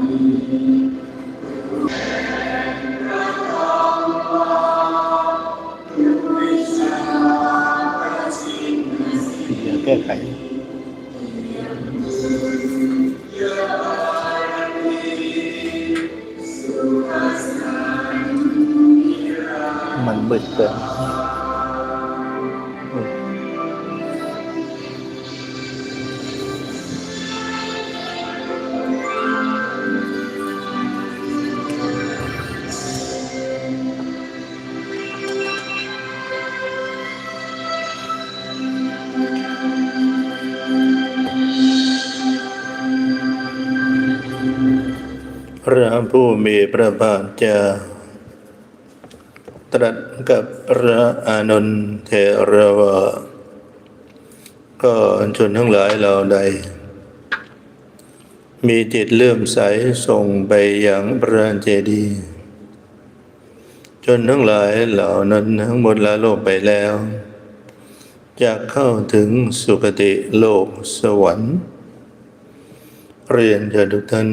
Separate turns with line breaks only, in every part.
Amém. มีพระภาคเจ้าตรัสกับพระอานนท์เทระว่าก็ชนทั้งหลายเหล่าใด มีจิตเลื่อมใสส่งไปอย่างพระเจดีย์จนทั้งหลายเหล่านั้นทั้งหมดละโลกไปแล้วจะเข้าถึงสุคติโลกสวรรค์ เรียนเชิญทุกท่าน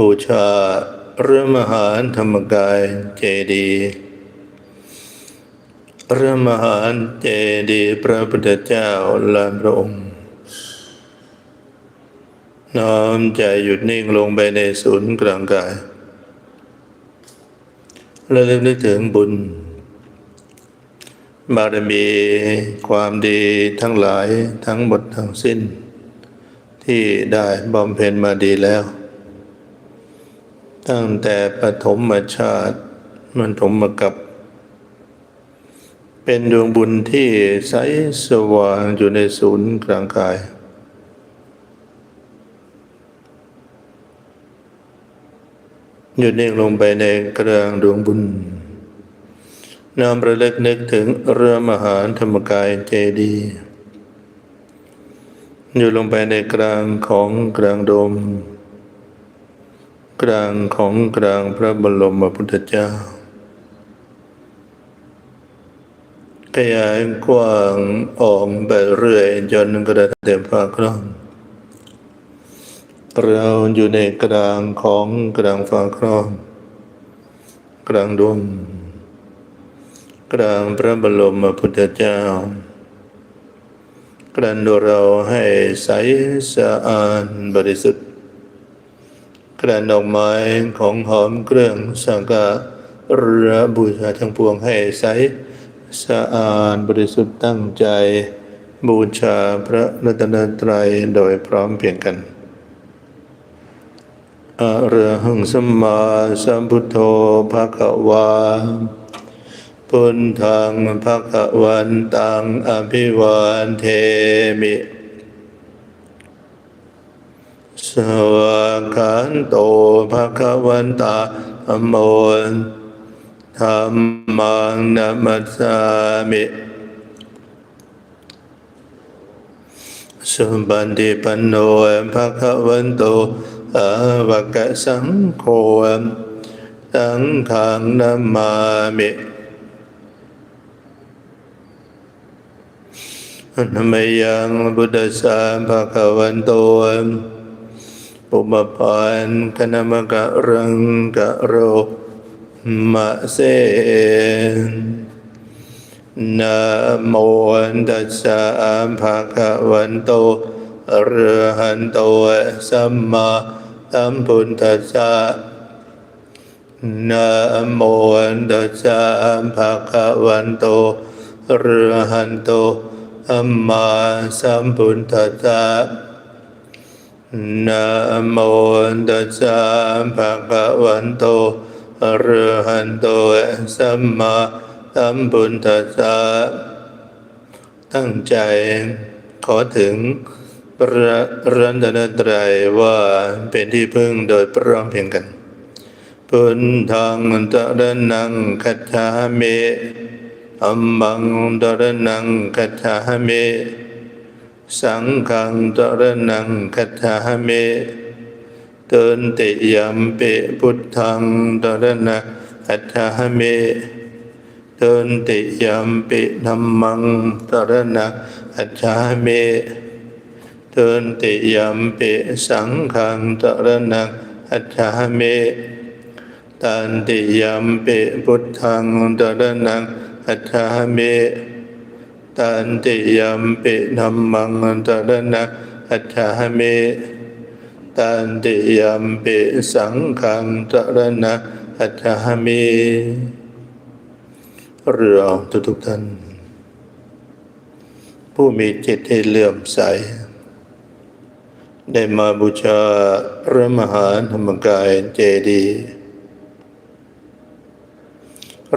บูชาพระมหาธรรมกายเจดีย์พระมหาเจดีย์พระพุทธเจ้าลานพระองค์ น้อมใจหยุดนิ่งลงไปในศูนย์กลางกาย และเลึกนึกถึงบุญ บารมีความดีทั้งหลายทั้งหมดทั้งสิ้น ที่ได้บำเพ็ญมาดีแล้ว ตั้งแต่ปฐมชาติมันถมมากับ เป็นดวงบุญที่ใสสว่างอยู่ในศูนย์กลางกายหยุดนิ่งลงไปในกลางดวงบุญนำระลึกนึกถึงเรือมหาธรรมกายเจดีย์อยู่ลงไปในกลางของกลางโดม กลางของกลางพระบรมพุทธเจ้า ขยายกว้างออกไปเรื่อยจนกระทั่งเต็มฟ้าครองเราอยู่ในกลางของกลางฟ้าครองกลางดวงกลางพระบรมพุทธเจ้ากลันดูเราให้ใสสะอาดบริสุทธิ์ กระดอกไม้ของหอมเครื่องสังกะระบูชาทั้งปวงให้ใสสะอาดบริสุทธิ์ตั้งใจ บูชาพระรัตนตรัยโดยพร้อมเพียงกันอระหังสัมมาสัมพุทโธภะคะวาพุทธังภะคะวันตังอภิวานเทมิ สวากขันโตภะคะวันตาธัมโมธรรมังนัมมัสสามิสุบันติปันโนภะคะวันโตอะวะกะสังโฆสังฆังนัมมามินมยังบุตสาภะคะวันโต ปุปปันคณมกะรังกะโรมะเสนะโมตัสสะภะคะวันโตอะระหันโตสัมมาสัมพุทธัสสะนะโมตัสสะภะคะวันโตอะระหันโตสัมมาสัมพุทธัสสะ นะโมตัสสะภะคะวันโตอะระหันโตสัมมาสัมพุทธัสสะตั้งใจขอถึงพระรัตนตรัยว่าเป็นที่พึ่งโดยพร้อมเพียงกัน พุทธังตระนังคัจฉามิอัมมังตระนังคัจฉามิ สังฆังตระนังคัจฉามิเตือนติยัมปิพุทธังตระนังคัจฉามิเตือนติยัมปิธัมมังตระนังคัจฉามิเตือนติยัมปิสังฆังตระนังอัจฉามิตันติยัมปิพุทธังตระนังอัจฉามิ ตันติยัมปิธัมมังตระนังอัจฉามิตันติยัมปิสังฆังตระนังอัจฉามิเรือทุกทุกท่าน ผู้มีจิตที่เลื่อมใส ได้มาบูชาพระมหาธรรมกายเจดีย์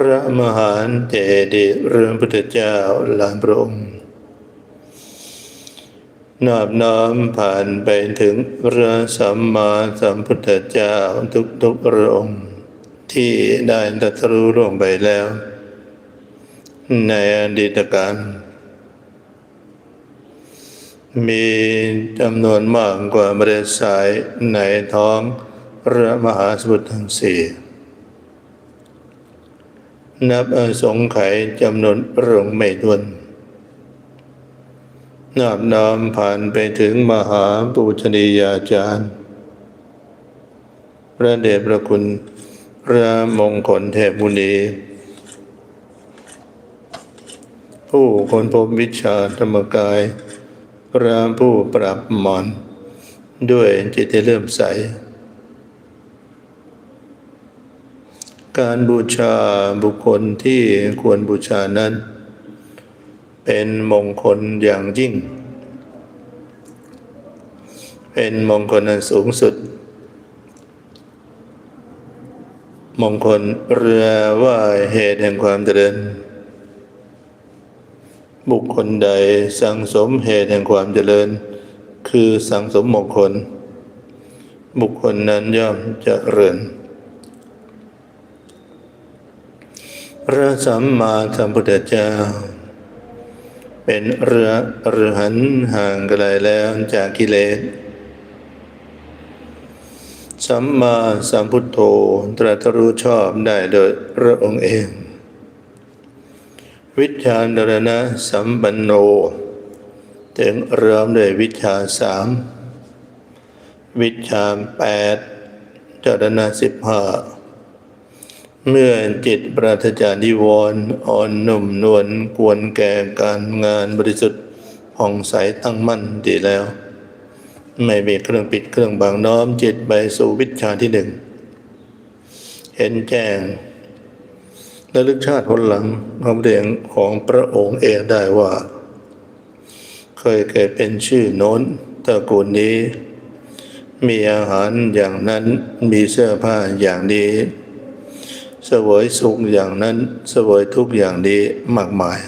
พระมหาเจดีย์เรืองพุทธเจ้าหลานพระองค์นอบน้อมผ่านไปถึงพระสัมมาสัมพุทธเจ้าทุกๆพระองค์ที่ได้ตรัสรู้ล่วงไปแล้ว ในอดีตการมีจำนวนมากกว่าเมล็ดสายในท้องพระมหาสมุทรทั้งสี่ นับอสงไขยจำนวนพระองค์ไม่ถ้วนนับน้อมผ่านไปถึงมหาปูชนียาจารย์ พระเดชพระคุณ พระมงคลเทพมุนีผู้คนพบวิชาธรรมกาย พระผู้ปรับหมอน ด้วยจิตเลื่อมใส การบูชาบุคคลที่ควรบูชานั้น เป็นมงคลอย่างยิ่ง เป็นมงคลอันสูงสุด มงคลเรือว่าเหตุแห่งความเจริญ บุคคลใดสังสมเหตุแห่งความเจริญ คือสังสมมงคล บุคคลนั้นย่อมจเจริญ พระสัมมาสัมพุทธเจ้า เป็นเรือเรือหันห่างไกลแล้วจากกิเลสสัมมาสัมพุทโธตรัสรู้ชอบได้โดยพระองค์เอง วิชาดรณะสัมปันโน ถึงเริ่มด้วยวิชาสามวิชาแปดจรณะสิบห้า เมื่อจิตปราศจากนิวรณ์อ่อนนุ่มนวลควรแก่การงานบริสุทธิ์ผ่องใสตั้งมั่นดีแล้ว ไม่มีเครื่องปิดเครื่องบังน้อมจิตไปสู่วิชาที่หนึ่ง เห็นแจ้งและลึกชาติผลหลังความเรียงของพระองค์เองได้ว่า เคยเกิดเป็นชื่อโน้นตระกูลนี้ มีอาหารอย่างนั้นมีเสื้อผ้าอย่างนี้ เสวยสุขอย่างนั้น เสวยทุกอย่างนี้มากมาย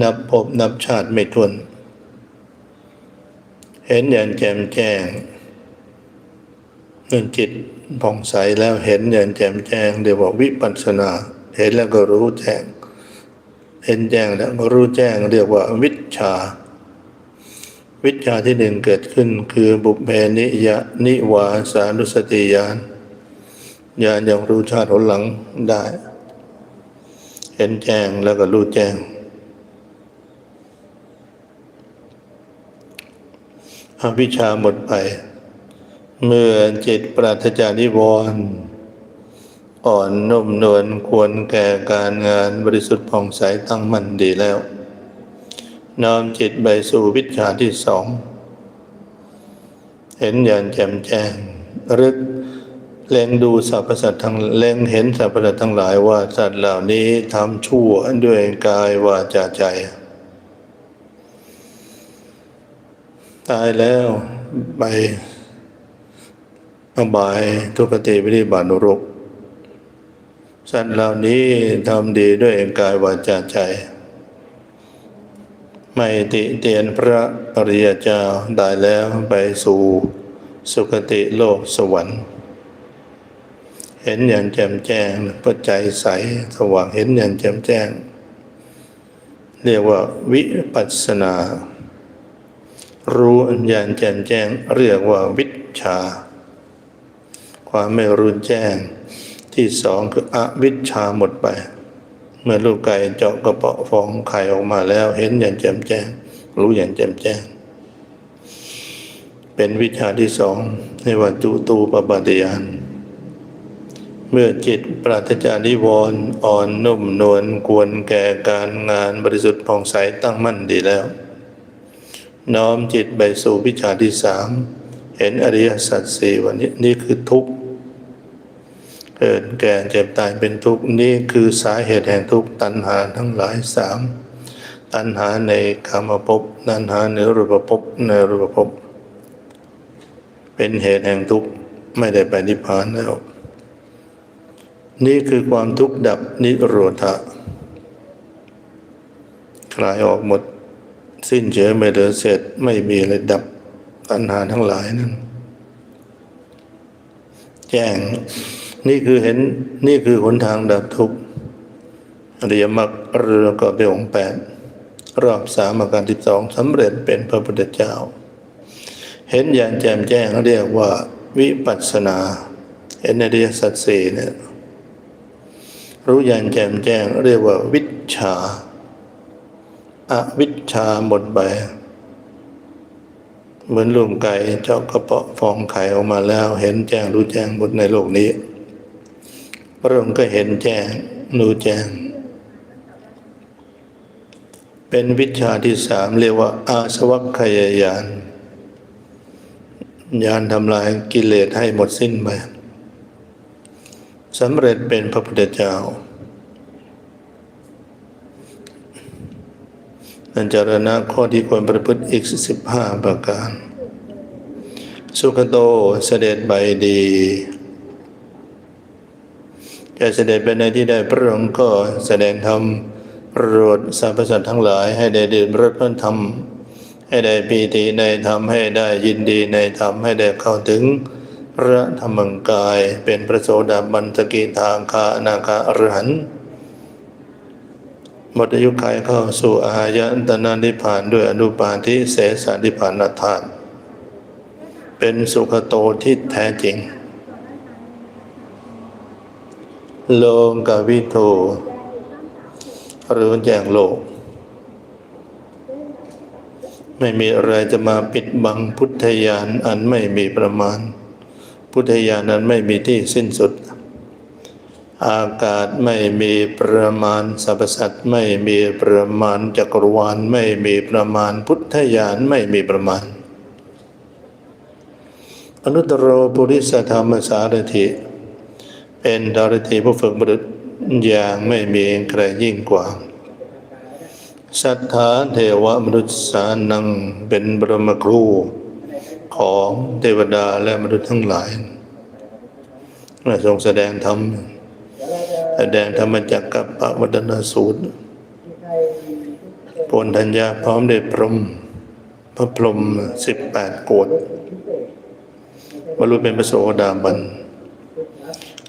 นับพบนับชาติไม่ถ้วน เห็นอย่างแจ่มแจ้งเงินจิตผ่องใสแล้วเห็นอย่างแจ่มแจ้งเรียกว่าวิปัสสนา เห็นแล้วก็รู้แจ้ง เห็นแจ้งแล้วก็รู้แจ้ง เรียกว่าวิชา วิชาที่หนึ่งเกิดขึ้นคือบุพเพนิยะนิวาสานุสติญาณ ญาณยังรู้ชาติผลหลังได้ เห็นแจ้งแล้วก็รู้แจ้งอวิชชาหมดไป เมื่อจิตปราศจากนิวรณ์อ่อนนุ่มนวลควรแก่การงานบริสุทธิ์ผ่องใสตั้งมั่นดีแล้ว น้อมจิตไปสู่วิชาที่สอง เห็นอย่างแจ่มแจ้งรึก เล็งดูสรรพสัตว์ทั้งเล็งเห็นสรรพสัตว์ทั้งหลายว่าสัตว์เหล่านี้ทำชั่วด้วยกายวาจาใจ ตายแล้วไปอบายทุกติวิริบานุรกสัตว์เหล่านี้ทำดีด้วยกายวาจาใจ ไม่ติเตียนพระปริยเจ้าได้แล้วไปสู่สุคติโลกสวรรค์ เห็นอย่างแจ่มแจ้งปัจใจใสสว่างเห็นอย่างแจ่มแจ้ง เรียกว่าวิปัสนา รู้อย่างแจ่มแจ้ง เรียกว่าวิชา ความไม่รู้แจ้ง ที่สองคืออวิชชาหมดไป เมื่อลูกไก่เจาะกระเปาะฟองไข่ออกมาแล้ว เห็นอย่างแจ่มแจ้ง รู้อย่างแจ่มแจ้ง เป็นวิชาที่สองในวัจุตูปปาตยาน เมื่อจิตปราศจากนิวรณ์อ่อนนุ่มนวลควรแก่การงานบริสุทธิ์ผ่องใสตั้งมั่นดีแล้ว น้อมจิตไปสู่วิชาที่สามเห็นอริยสัจสี่วันนี้นี่คือทุกข์เกิดแก่เจ็บตายเป็นทุกข์นี่คือสาเหตุแห่งทุกข์ตัณหาทั้งหลายสามตัณหาในกามภพตัณหาในรูปภพในรูปภพเป็นเหตุแห่งทุกข์ไม่ได้ไปนิพพานแล้ว นี่คือความทุกข์ดับนิโรธะคลายออกหมด สิ้นเชื้อไม่เหลือเศษไม่มีอะไรดับตัณหาทั้งหลายนั้น แจ้ง นี่คือเห็นนี่คือหนทางดับทุกข์อริยมรรคเรือก็เป็นองค์แปดรอบสามอาการที่สองสำเร็จเป็นพระพุทธเจ้า เห็นอย่างแจ่มแจ้งเรียกว่า วิปัสสนา เห็นในเรียสัจสี่เนี่ย รู้อย่างแจ่มแจ้ง เรียกว่าวิชาอาวิชาหมดไปเหมือนลุมไก่เจาะกระเปาะฟองไข่ออกมาแล้ว เห็นแจ้งรู้แจ้งหมดในโลกนี้ พระองค์ก็เห็นแจ้งรู้แจ้ง เป็นวิชาที่สามเรียกว่าอาสวัคคยายานยานทำลายกิเลสให้หมดสิ้นไป สำเร็จเป็นพระพุทธเจ้าอัญจารณะข้อที่ควรประพฤติอีกสิบห้าประการ สุขโตเสด็จไปดีแกเสด็จไปในที่ใดพระองค์ก็แสดงธรรมโปรดสรรพสัตว์ทั้งหลาย ให้ได้ดื่มรสพระธรรม ให้ได้ปีติในธรรมให้ได้ยินดีในธรรมให้ได้เข้าถึง พระธรรมกายเป็นพระโสดาบันสกิทางคาอนาคาอรหันต์หมดอายุขัยเข้าสู่อายตนานิพานด้วยอนุปาทิเสสานิพานธาตุเป็นสุขโตที่แท้จริง โลกวิโทรู้แจงโลก ไม่มีอะไรจะมาปิดบังพุทธญาณอันไม่มีประมาณ พุทธญาณนั้นไม่มีที่สิ้นสุด อากาศไม่มีประมาณสรรพสัตว์ไม่มีประมาณจักรวาลไม่มีประมาณพุทธญาณไม่มีประมาณ อนุตตรปุริสธรรมสารถิ เป็นดารถีผู้ฝึกบุรุษอย่างไม่มีใครยิ่งกว่าศรัทธาเทวมนุษย์สานังเป็นบรมครู ของเทวดาและมนุษย์ทั้งหลายทรงแสดงธรรมแสดงธรรมจักกับปวัตนสูตรปนธัญญาพร้อมด้วยพรหมพระพรหมสิบแปดโกดบรรลุเป็นพระโสดาบัน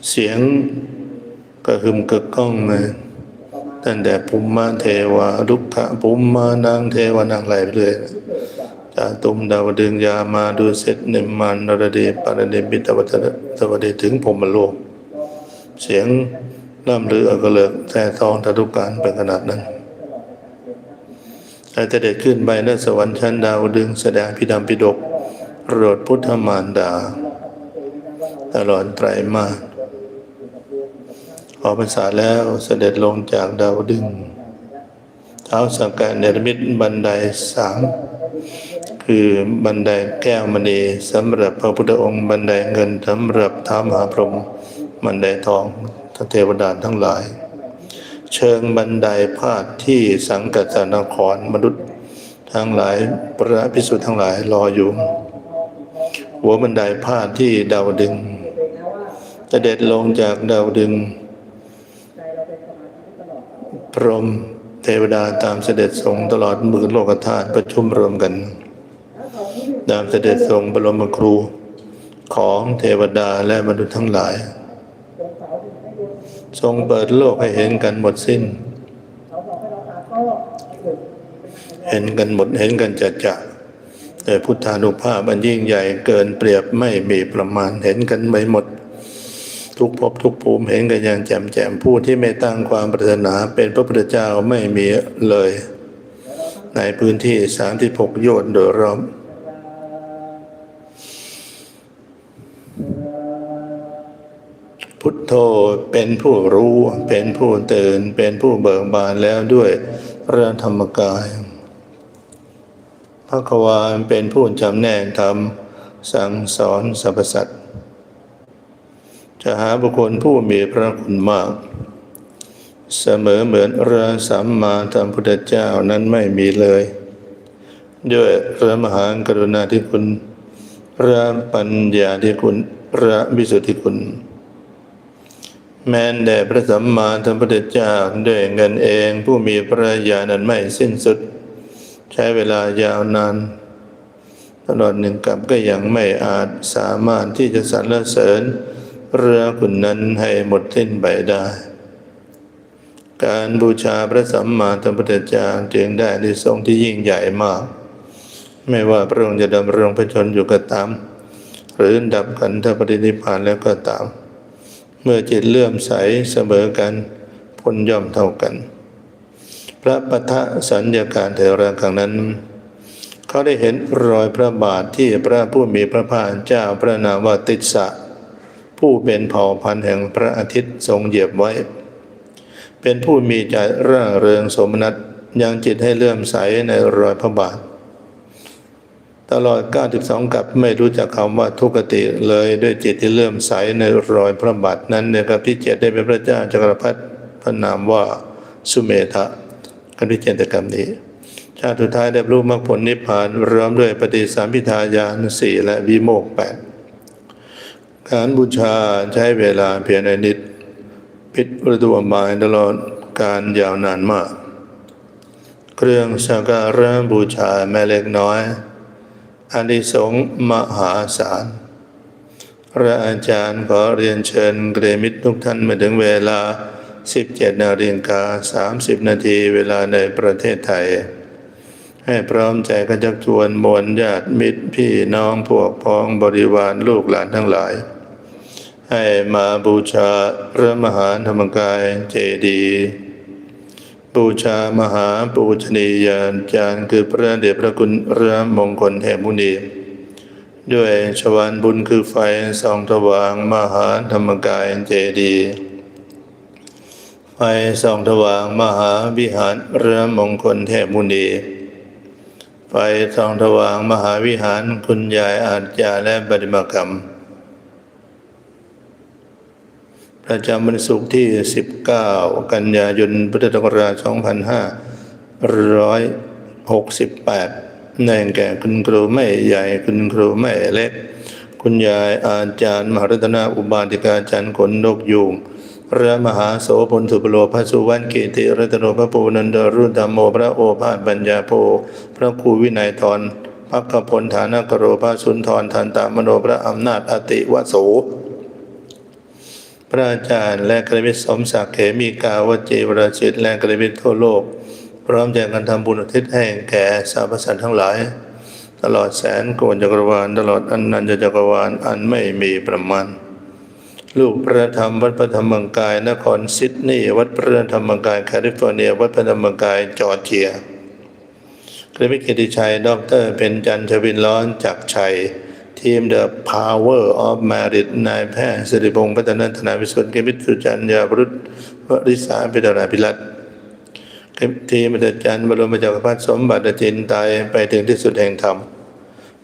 เสียงกระหึ่มกระก้องมาตั้งแต่ภูมิมาเทวาลุกขะภูมิมานางเทวานางไหลไปเลย จาตุมดาวดึงยามาดูเสร็จนิมมานนรดีปารดีบิตวัตตวดีถึงพรหมโลก เสียงล่ำลืออกระเลิกแท่ทองทะลุการเป็นขนาดนั้นแต่เด็ดขึ้นไปนสวรรค์ชั้นดาวดึงแสดงพิดามพิดกโรดพุทธมารดา ตลอดไตรมาสออกพรรษาแล้วเสด็จลงจากดาวดึงเท้าสังกัดเนรมิตบันไดสาม คือบันไดแก้วมณีสำหรับพระพุทธองค์บันไดเงินสำหรับท้ามหาพรหมบันไดทองทเทวดาทั้งหลาย เชิงบันไดพาดที่สังกัดสานครมนุษย์ทั้งหลายพระพิสุทธ์ทั้งหลายรออยู่ หัวบันไดพาดที่ดาวดึงเสด็จลงจากดาวดึง พรหมเทวดาตามเสด็จทรงตลอดหมื่นโลกธาตุประชุมรวมกัน ตามเสด็จทรงบรมครูของเทวดาและมนุษย์ทั้งหลาย ทรงเปิดโลกให้เห็นกันหมดสิ้น เห็นกันหมดเห็นกันจัดจะแต่พุทธานุภาพอันยิ่งใหญ่เกินเปรียบไม่มีประมาณเห็นกันไปหมด ทุกภพทุกภูมิเห็นกันอย่างแจ่มแจ่มผู้ที่ไม่ตั้งความปรารถนาเป็นพระพุทธเจ้าไม่มีเลย ในพื้นที่สามที่หกโยชน์โดยรอบ พุทโธเป็นผู้รู้เป็นผู้ตื่น เป็นผู้เบิกบานแล้วด้วยพระธรรมกายพระควานเป็นผู้จำแนกธรรมสั่งสอนสรรพสัตว์จะหาบุคคลผู้มีพระคุณมาก เสมอเหมือนพระสัมมาสัมพุทธเจ้านั้นไม่มีเลย ด้วยพระมหากรุณาธิคุณพระปัญญาธิคุณพระวิสุทธิคุณ แม้แต่พระสัมมาสัมพุทธเจ้าด้วยเงินเองผู้มีพระญาณนั้นไม่สิ้นสุด ใช้เวลายาวนานตลอดหนึ่งกับก็ยังไม่อาจสามารถที่จะสรรเสริญพระคุณนั้นให้หมดสิ้นไปได้ การบูชาพระสัมมาสัมพุทธเจ้าจึงได้ในทรงที่ยิ่งใหญ่มาก ไม่ว่าพระองค์จะดำรงพระชนอยู่ก็ตาม หรือดับกันถ้าปฏินิพพานแล้วก็ตาม เมื่อจิตเลื่อมใสเสมอกันผลย่อมเท่ากัน พระปทะสัญญาการเทระครั้งนั้น เขาได้เห็นรอยพระบาทที่พระผู้มีพระภาคเจ้าพระนามว่าติสสะ ผู้เป็นเผ่าพันธุ์แห่งพระอาทิตย์ทรงเหยียบไว้ เป็นผู้มีใจร่าเริงสมนัตยังจิตให้เลื่อมใสในรอยพระบาท ตลอด 92 กับไม่รู้จักคำว่าทุกติเลยด้วยจิตที่เลื่อมใสในรอยพระบาทนั้นในกับที่เจ็ดได้เป็นพระเจ้าจักรพรรดิพระนามว่าสุเมธะกันที่เจ็ดกรรมนี้ ชาติสุดท้ายได้รู้มรรคผลนิพพานร้อมด้วยปฏิสัมพิทายานสี่และวิโมกข์แปดการบูชาใช้เวลาเพียงในนิด พิษประตูอบายตลอดการยาวนานมาก เครื่องสักการะบูชาแม่เล็กน้อย อนิสงส์มหาศาล พระอาจารย์ขอเรียนเชิญเกรมิตรทุกท่านมาถึงเวลา 17 นาฬิกา 30 นาทีเวลาในประเทศไทย ให้พร้อมใจกระจักชวนมวลญาติมิตรพี่น้องพวกพ้องบริวารลูกหลานทั้งหลาย ให้มาบูชาพระมหาธรรมกายเจดีย์ บูชามหาปูชนียาจารย์คือพระเดชพระคุณพระมงคลแห่งมุนี ด้วยชวานบุญคือไฟสองสว่างมหาธรรมกายเจดีย์ไฟสองสว่างมหาวิหารพระมงคลเทพมุนีไฟสองสว่างมหาวิหารคุณยายอาจารย์และปฏิมากรรม ประจำวันศุกร์ที่ 19 กันยายนพุทธศักราช2568ในแก่คุณครูไม่ใหญ่คุณครูไม่เล็ก คุณยายอาจารย์มหารัตนาอุบาติกาจารย์ขนนกยูงพระมหาโสพลสุปโลพระสุวรรณกิติรัตโนพระปูนันดรุธรรมโมพระโอภาสปัญญาโพพระครูวินัยทรพักขพลฐานกโรพระสุนทรทันตามโนพระอำนาจอติวโส พระอาจารย์และกระมิตรสมศักดิ์เขมีกาวจีวรชิตและกระมิตรทั่วโลก พร้อมใจกันทำบุญอุทิศให้แก่สรรพสัตว์ทั้งหลาย ตลอดแสนโกนจักรวาล ตลอดอนันตจักรวาลอันไม่มีประมาณลูกพระธรรมวัดพระธรรมกาย นครซิดนีย์วัดพระธรรมกายแคลิฟอร์เนีย วัดพระธรรมกายจอร์เจียกระมิตรกิติชัยดอกเตอรเป็นจันทวินร้อนจากชัย ทีม The Power of Merit นายแพทย์สิริพงศ์พัฒนาธนาวิสุทธิ์เกมิตรสุจันยาบรุษวริษาพิดาราพิรัตทีมอาจารย์บรมจักรพรรดิสมบัติจินตายไปถึงที่สุดแห่งธรรม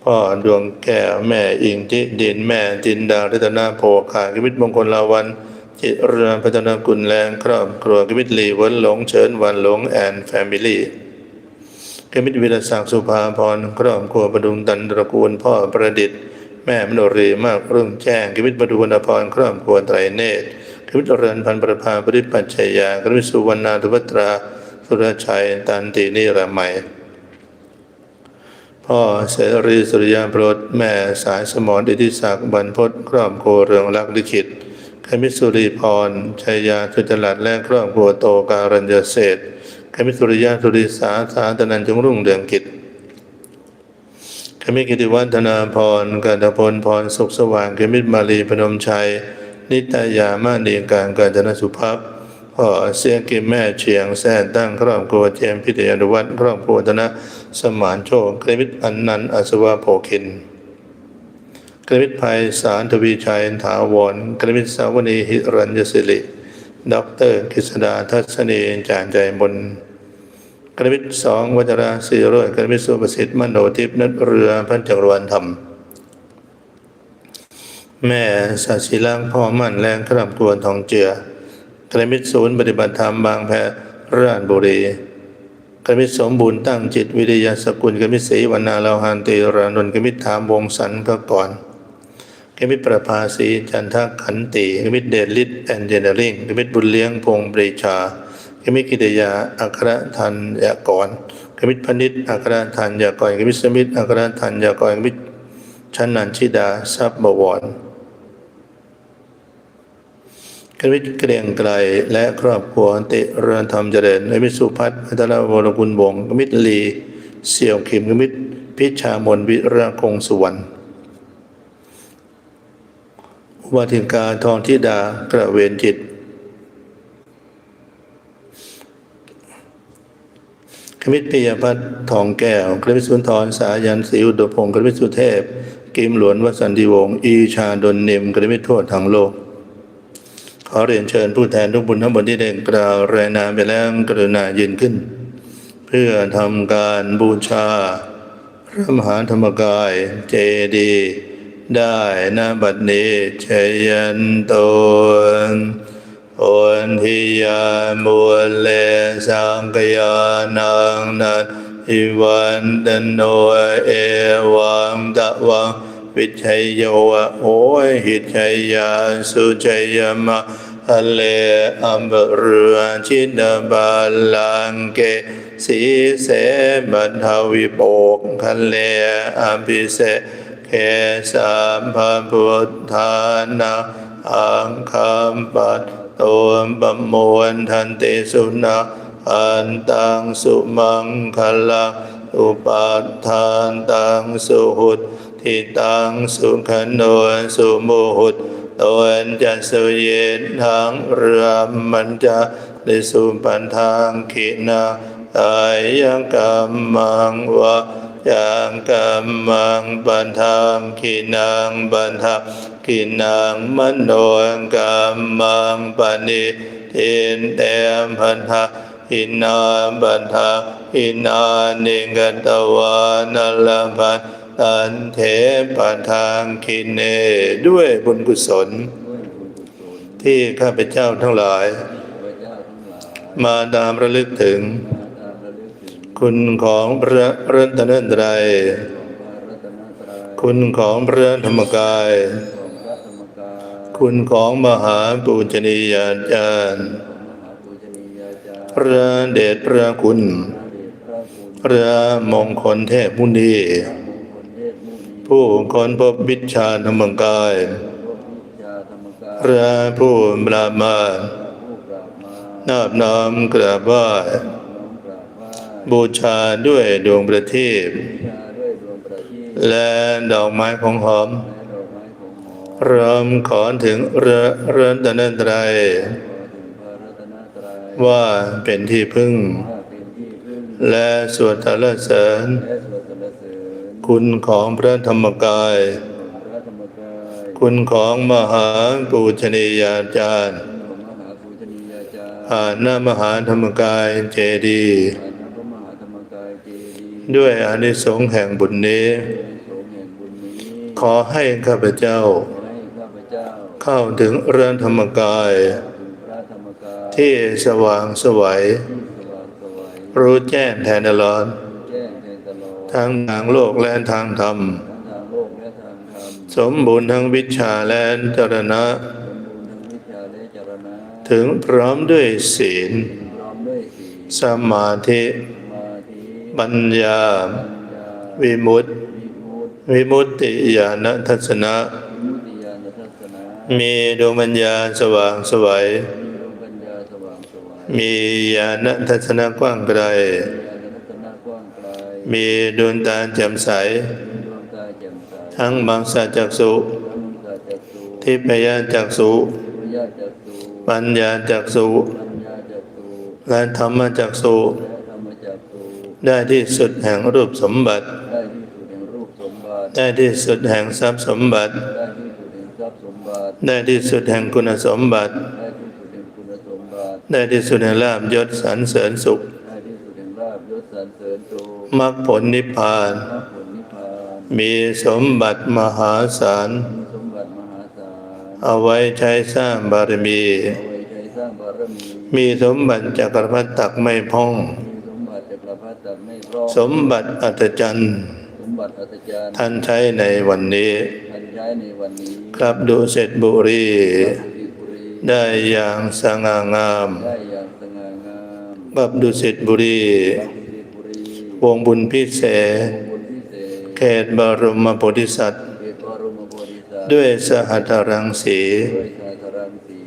พ่อดวงแก้วแม่อิงจิดินแม่จินดารัตนาโภคากิมิตรมงคลลาวันจิตเรือนพัฒนากุลแรงครอบครัวกิมิตรลีวันหลงเฉินวันหลงแอนแฟมิลี่ มิตรวิรศักดิ์สุภาพรครอบครัวประดุงตันตระกูลพ่อประดิษฐ์ แม่มโนรีมากรุ่งแจ้งกมิตรประดุวรรณพรครอบครัวไตรเนตรกมิตรเรือนพันประภาปริปัจชยากมิตรสุวรรณาธุวัตราสุรชัยตันตินิรมัยพ่อเสรีสุริยาโปรดแม่สายสมรดิติศักดิ์บรรพตครอบครัวเรืองรักลิขิตคมิตรสุริพรชัยยาสุจลัดและครอบครัวโตการัญญเศษ ฐ์คมิตรสุริยาสุริสาสาตนันจงรุ่งเรืองกิจขมิกิติวัฒนาพรกาตพลพรสุขสว่างขมิตรมาลีพนมชัย นิตยามานีการกาญจนสุภาพพ่อเสียงกิมแม่เชียงแซ่ตั้งครอบครัวเจมพิเดยนุวัฒน์ครอบครัวธนะสมานโชคขมิตรอันนันต์อสวะโพคินกรมิตรภัยสารทวีชัยถาวรกรมิตรสาวนีหิรัญยศิริด็อกเตอร์กฤษดาทัศนีจานใจบน กระมิตรสองวัจราสีโรยกระมิตรสุประสิทธิ์มโนทิพนัดเรือพันจักรวาลธรรม แม่สัชิลังพ่อมั่นแรงกระำกวนทองเจือกระมิตรศูนย์ปฏิบัติธรรมบางแพรราชบุรีกรมิตสมบูรณ์ตั้งจิตวิทยาสกุลกรมิตศรีวรรณาลาหานตีรานนท์กรมิตถามวงสันก็ก่อนกรมิตประภาสีจันทขันติกรมิตเดชฤทธิ์แอนเจเนอริงกรมิตบุญเลี้ยงพงปรีชา กมิตกิตยาอัครทันยากรกมิตพนิษอัครทันยากรกมิตสมิทธิ์อัครทันยากรกมิตรชนันชิดาทรัพย์บวรกวิทย์เกรียงไกรและครอบครัวติเรือนธรรมเจริญกมิตสุพัฒน์พัทรวรกุลวงกมิตลีเสี่ยวขิมกมิตพิชามนวิระคงสุวรรณอุบาทิกาทองธิดากระเวนจิต กมิตรปิยพัฒน์ทองแก้วกมิตสุนทรสายันศรีอุดพงศ์กมิตสุเทพ กิมหลวนวสันติวงศ์อีชาดนเนมกมิตทั่วทั้งโลก ขอเรียนเชิญผู้แทนทุกบุญทั้งหมดที่ได้กล่าวรายนามไปแล้วกรุณายืนขึ้น เพื่อทำการบูชาพระมหาธรรมกายเจดีได้ณบัดนี้ชยันโตน อนทิยามุเลสังกยานังนันอิวันตโนเอวังตะวังวิชัยโยวะโอยหิชัยยาสุชัยมะทะเลอัมเบเรือชินบาลังเกสีเสบันทวิโปกทะเลอัมพิเศเคสามพันพุทธานาอังคัมปัต โตมปมมวนทันติสุนาอันตังสุมังคลังอุปัฏฐานตังสุหุตทิตังสุขนโนสุโมหุตตนจะสุเยนทางเรือมันจะได้สุปันทางขีนาตายยังกรรมังวะยังกรรมังบันทางขีนางบันทา ขีนางมโนกรรมังปณิทินเตมพันธาอินาบันทาอินานิกันตวานัลพันตันเทปัทางคินเนด้วยบุญกุศล ที่ข้าพเจ้าทั้งหลาย มาตามระลึกถึง คุณของพระรัตนตรัยคุณของพระธรรมกาย คุณของมหาปูชนียาจารย์ พระเดชพระคุณ พระมงคลเทพมุนี ผู้คนพบวิชาธรรมกาย พระผู้ปรามานาบน้อมกราบไหว้บูชาด้วยดวงประทีปและดอกไม้ของหอมพร้อม ขอถึงเรือเรือนตนตรัยว่าเป็นที่พึ่ง และสวดสรรเสริญคุณของพระธรรมกาย คุณของมหาปูชนียาจารย์ผ่านหน้ามหาธรรมกายเจดีย์ด้วยอานิสงส์แห่งบุญนี้ ขอให้ข้าพเจ้า เข้าถึงเรือนธรรมกาย ที่สว่างสวัย รู้แจ้งแทนตลอดทั้งทางโลกและทางธรรม สมบูรณ์ทั้งวิชาและจรณะ ถึงพร้อมด้วยศีล สมาธิ ปัญญา วิมุตติ วิมุตติญาณทัศนะ มีดวงปัญญาสว่างสวัย มีญาณทัศนะกว้างไกล มีดวงตาแจ่มใส ทั้งมังสาจักสุ ทิพยจักสุ ปัญญาจักสุ และธรรมจักสุ ได้ที่สุดแห่งรูปสมบัติ ได้ที่สุดแห่งทรัพย์สมบัติ
ไบัติ
ได้ที่สุดแห่งคุณสมบัติ
ได้ที่สุดแห่งคุณสมบัติ
ได้ที่สุดแห่งลาบยศสรรเสริญสุข
ได้ที่สุดแห่งลาภยศสรรเสริญสุข
มรรคผลนิพพาน
มรรคผลนิพพาน
มีสมบัติมหาศาล
มีสมบัติมหาศาล
เอาไว้ใช้สร้างบารมี
เอาไว้ใช้สร้างบารมี
มีสมบัติจักรพรรดิตักไม่พ้อง
มีสมบัติจักรพรรดิตัดไม่พร้อม
สมบัติอัศจรรย์
สมบัติอัศจรรย์
ท่านใช้ในวันนี้
ท่าน ใช้ในวันนี้
ครับดุเสร็จบุรี
บุรีบุรี
ได้อย่างสง่างาม
ได้อย่างสง่างาม
กับดุสิตบุรี
บุรีบุรี
วงบุญพิเศษ
มงคลพิเศษ
เขตบรมโพธิสัตว์
เขตบรมโพธิสัตว์
ด้วยสหัตรังสี
ด้วยสาธรังสี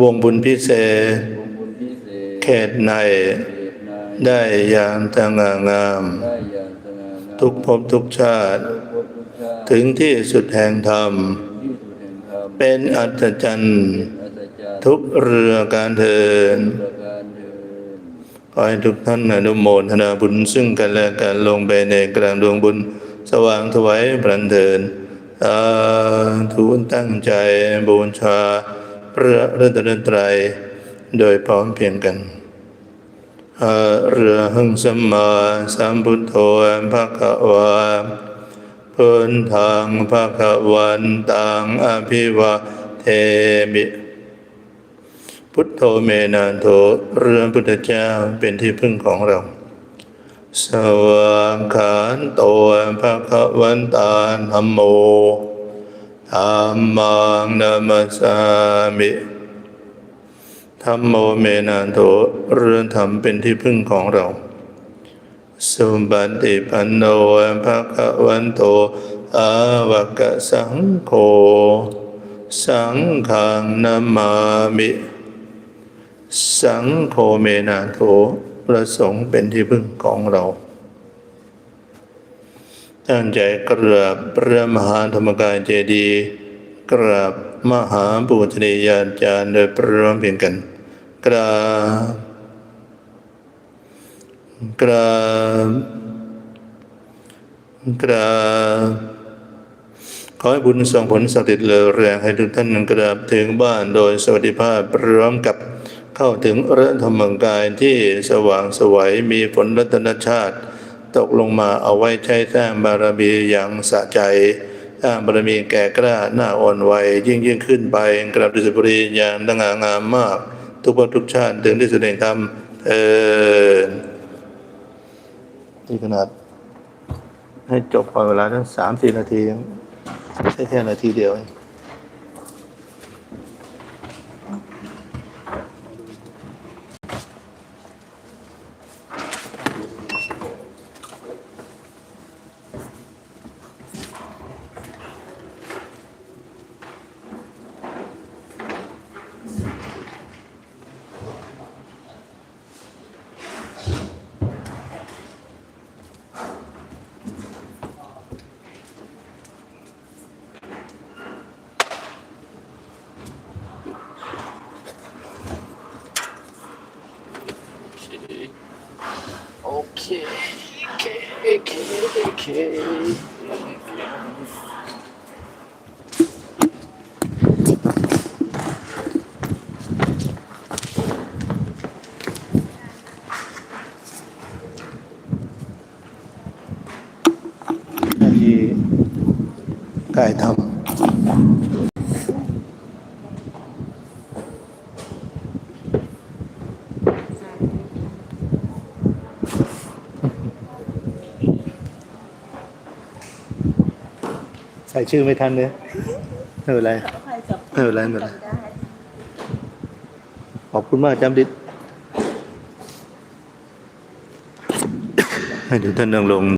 วงบุญพิเศษ
มงคลพิเศษ
เขตใน
เขตนาย
ได้อย่างสง่างาม
ได้อย่างสง่างาม
ทุกภพทุกชาติ
ทุกชาติ
ถึงที่สุดแห่งธรรม เป็นอัศจรรย์
อัศจรรย์
ทุกเรือการเทิน
ประการเดิน
ขอให้ทุกท่านอนุโมทนาบุญซึ่งกันและกันลงไปในกลางดวงบุญ สว่างถวายพรันเทินสาธุตั้งใจบูชาพระรัตนตรัย โดยพร้อมเพียงกัน อะระหังสัมมาสัมพุทโธภะคะวาพุทธังภะคะวันตังอภิวะเทมิ พุทโธเมนาโถเรือพุทธเจ้าเป็นที่พึ่งของเรา สวากขาโตภะคะวันตาธัมโมธรรมังนามัสสามิธัมโมเมนาโถ เรือธรรมเป็นที่พึ่งของเราสุบัติปันโนภะคะวันโตอาวกสังโฆสังฆังนามามิสังโฆเมนาโถประสงค์เป็นที่พึ่งของเราตั้งใจกราบพระมหาธรรมกายเจดีย์กราบมหาบุตรียาจารย์โดยพร้อมเพียงกันกราบ กราบกราบขอให้บุญส่งผลสถิตเลอแรงให้ทุกท่านกราบถึงบ้านโดยสวัสดิภาพพร้อมกับเข้าถึงเรื่องธรรมกายที่สว่างสวัยมีผลรัตนชาติ ตกลงมาเอาไว้ใช้สร้างบารมีอย่างสะใจสร้างบารมีแก่กล้าหน้าอ่อนไหวยิ่งยิ่งขึ้นไปกราบดุสิบุรีอย่างดังงามมาก ทุกภพทุกชาติถึงที่สุดงธรรมเออ ที่ขนาด ให้จบก่อนเวลาทั้งสามสี่นาที ใช่แค่นาทีเดียวเองโอเคโอเค โอเคโอเคหน้าที่กายทำ ใส่ชื่อไม่ทันเลยไม่เป็นไรไม่เป็นไรไม่เป็นไรขอบคุณมากจำดิดให้ทุกท่านนั่งลง